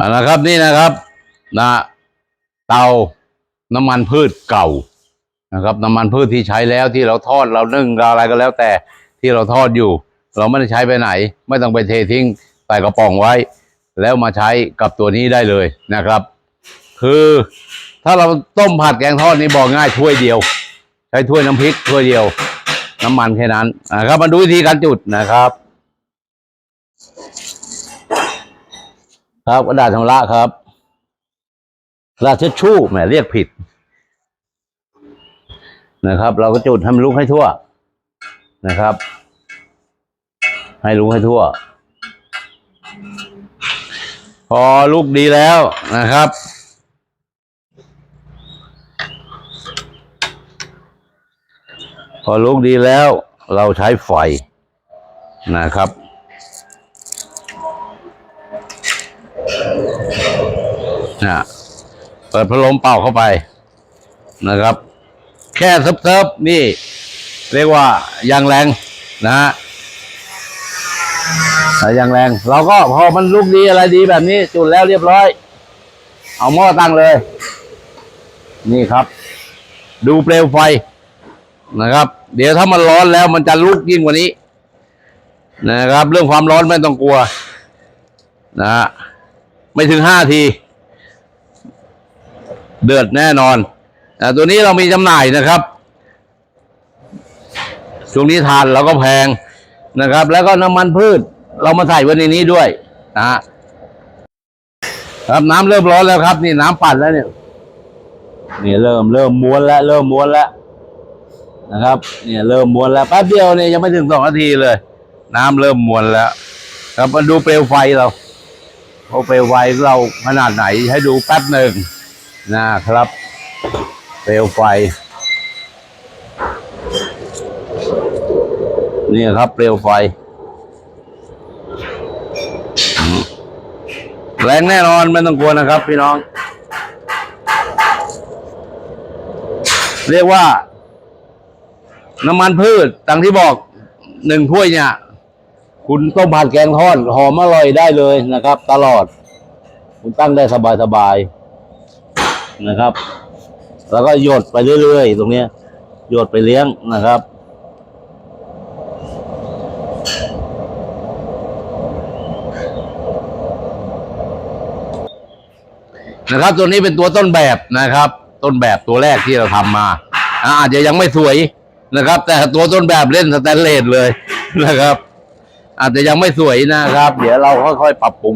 เอาละครับนี่นะครับนะเตาน้ำมันพืชเก่านะครับ น้ำมันพืชที่ใช้แล้วที่เราทอดเรานึ่งเราอะไรก็แล้วแต่ที่เราทอดอยู่ เราไม่ได้ใช้ไปไหน ไม่ต้องไปเททิ้งใส่กระป๋องไว้ แล้วมาใช้กับตัวนี้ได้เลยนะครับ คือถ้าเราต้มผัดแกงทอดนี่บอกง่ายถ้วยเดียว ใช้ถ้วยน้ำพริกถ้วยเดียว น้ำมันแค่นั้นนะครับมาดูวิธีการจุดนะครับ ครับกระดาษชำระครับกระดาษเช็ดชู่แหมเรียกผิด นะครับ เราก็จุดให้มันลุกให้ทั่ว นะครับ ให้ลุกให้ทั่ว พอลุกดีแล้วนะครับพอลุกดีแล้วเราใช้ไฟนะครับ นะเปิดพัดลมเป่าเข้าไปนะครับ แค่เซิบๆนี่ เรียกว่ายังแรงนะฮะอ่ยังแรง เราก็พอมันลุกดีอะไรดีแบบนี้ จุดแล้วเรียบร้อย เอาหม้อตั้งเลย นี่ครับ ดูเปลวไฟนะครับ เดี๋ยวถ้ามันร้อนแล้วมันจะลุกยิ่งกว่านี้ นะครับ เรื่องความร้อนไม่ต้องกลัว นะฮะไม่ถึงห้าที เดือดแน่นอนอตัวนี้เรามีจำหน่ายนะครับ ช่วงนี้ทานเราก็แพงนะครับ แล้วก็น้ำมันพืช เรามาใส่ไว้ในนี้ด้วยนะฮะครับน้ำเริ่มร้อนแล้วครับ นี่น้ำปั่นแล้วเนี่ยนี่เริ่มเริ่มม้วนแล้วเริ่มม้วนแล้วนะครับ เนี่ยเริ่มม้วนแล้วแป๊บเดียวเนี่ยยังไม่ถึงสองนาทีเลย น้ำเริ่มม้วนแล้ว ครับมาดูเปลวไฟเราเปลวไฟเราขนาดไหนให้ดูแป๊บหนึ่ง นะครับ เปลวไฟ นี่ครับเปลวไฟ แรงแน่นอนไม่ต้องกลัวนะครับพี่น้อง เรียกว่า น้ำมันพืชตังที่บอกหนึ่งถ้วยเนี่ย คุณต้มผัดแกงทอดหอมอร่อยได้เลยนะครับ ตลอด คุณตั้งได้สบายๆ นะครับ แล้วก็หยดไปเรื่อยๆตรงเนี้ยหยดไปเลี้ยงนะครับ นะครับตัวนี้เป็นตัวต้นแบบนะครับ ต้นแบบตัวแรกที่เราทำมาอาอาจจะยังไม่สวยนะครับ แต่ตัวต้นแบบเล่นสแตนเลสเลยนะครับ อาจจะยังไม่สวยนะครับ เดี๋ยวเราค่อยๆปรับปรุง